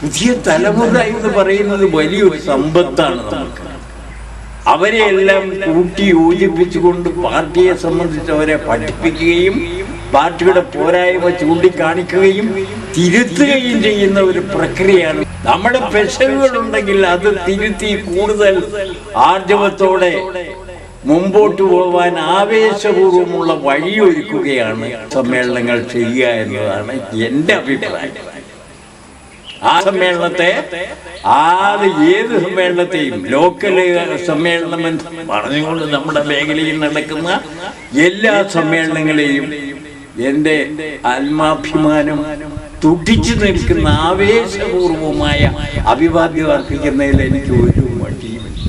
പുതിയ തലമുറ എന്ന് പറയുന്നത് വലിയൊരു സമ്പത്താണ് നമുക്ക്. അവരെയെല്ലാം കൂട്ടി യോജിപ്പിച്ചുകൊണ്ട് പാർട്ടിയെ സംബന്ധിച്ച് അവരെ പഠിപ്പിക്കുകയും പാർട്ടിയുടെ പോരായ്മ ചൂണ്ടിക്കാണിക്കുകയും തിരുത്തുകയും ചെയ്യുന്ന ഒരു പ്രക്രിയയാണ്. നമ്മുടെ പെശകുകളുണ്ടെങ്കിൽ അത് തിരുത്തി കൂടുതൽ ആർജവത്തോടെ മുമ്പോട്ട് പോവാൻ ആവേശപൂർവമുള്ള വഴിയൊരുക്കുകയാണ് സമ്മേളനങ്ങൾ ചെയ്യുക എന്നതാണ് എന്റെ അഭിപ്രായം. ആ സമ്മേളനത്തെ ആത് ഏത് സമ്മേളനത്തെയും ലോക്കൽ സമ്മേളനം പറഞ്ഞുകൊണ്ട് നമ്മുടെ മേഖലയിൽ നടക്കുന്ന എല്ലാ സമ്മേളനങ്ങളെയും എന്റെ ആത്മാഭിമാനം തുടിച്ചു നിൽക്കുന്ന ആവേശപൂർവമായ അഭിവാദ്യം അർപ്പിക്കുന്നതിൽ എനിക്ക് ഒരു മടിയുമില്ല.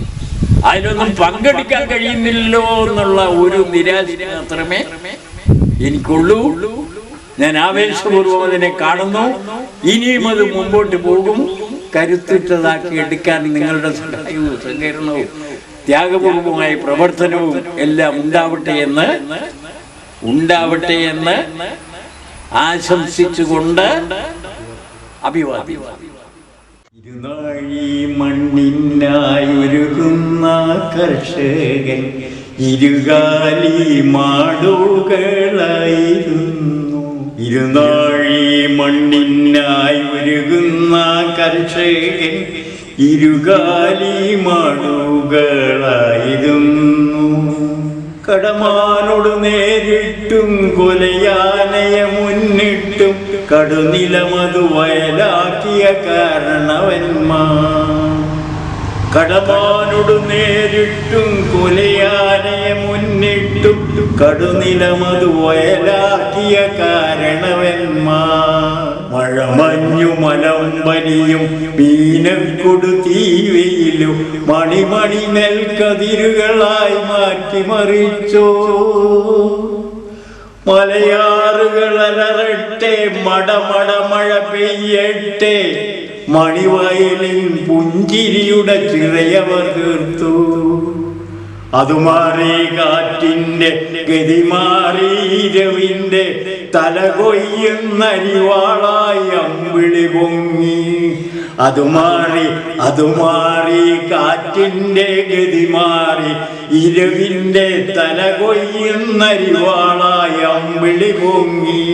അതിനൊന്നും പങ്കെടുക്കാൻ കഴിയുന്നില്ലോ എന്നുള്ള ഒരു നിരാശ മാത്രമേ എനിക്കുള്ളൂ. ഞാൻ ആവേശപൂർവം അതിനെ കാണുന്നു. ഇനിയും അത് മുമ്പോട്ട് പോകും. കരുത്തുറ്റതാക്കി എടുക്കാൻ നിങ്ങളുടെ സഹായവും സഹകരണവും ത്യാഗപൂർവമായ പ്രവർത്തനവും എല്ലാം ഉണ്ടാവട്ടെ എന്ന് ഉണ്ടാവട്ടെ എന്ന് ആശംസിച്ചുകൊണ്ട് അഭിവാദ്യം. കർഷകൻ ഇരുകാലി മാടുകളായിരുന്നു. ഇരുനാഴി മണ്ണിനായി ഒരുകുന്ന കർഷകൻ ഇരുകാലി മാടുകളായിരുന്നു കടമാനോട് നേരിട്ടും കൊലയാനയ മുന്നിട്ടും കടുനിലമതു വയലാക്കിയ കാരണവന്മാർ. കടമാനോട് നേരിട്ടും കൊലയാനയെ മുന്നിട്ടും കടുനിലമതു വയലാക്കിയ കാരണവന്മാർ. മഴമഞ്ഞു മലമ്പനിയും മീനക്കൊടു തീവയിലും മണിമണി നെൽക്കതിരുകളായി മാറ്റിമറിച്ചോ. മലയാറുകൾ അലറട്ടെ മടമട മഴ പെയ്യട്ടെ മണിവയലിൻ പുഞ്ചിരിയുടെ ചിറയവർ തീർത്തു. അതുമാറി കാറ്റിന്റെ ഗതിമാറി ഇരവിന്റെ തലകൊയ്യുന്നരിവാളായി തല കൊയ്യുന്നരിവാളായി അമ്പിളി പൊങ്ങി. അതുമാറി അതുമാറി കാറ്റിന്റെ ഗതിമാറി ഇരവിന്റെ തലകൊയ്യുന്നരിവാളായി തല കൊയ്യുന്നരിവാളായി അമ്പിളി പൊങ്ങി.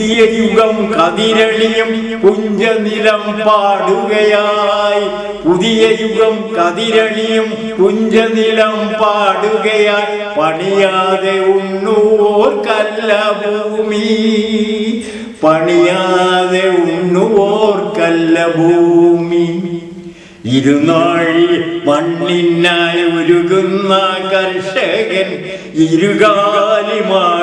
പുതിയ യുഗം കതിരണിയും കുഞ്ചനിലം പാടുകയായി. പുതിയ യുഗം കതിരണിയും കുഞ്ചനിലം പാടുകയായി. പണിയാതെ ഉണ്ണുവോർക്കല്ല ഭൂമി. പണിയാതെ ഉണ്ണുവോർക്കല്ല ഭൂമി. ഇരുനാഴി മണ്ണിനായി ഉരുകുന്ന കർഷകൻ ഇരുകാലി മാ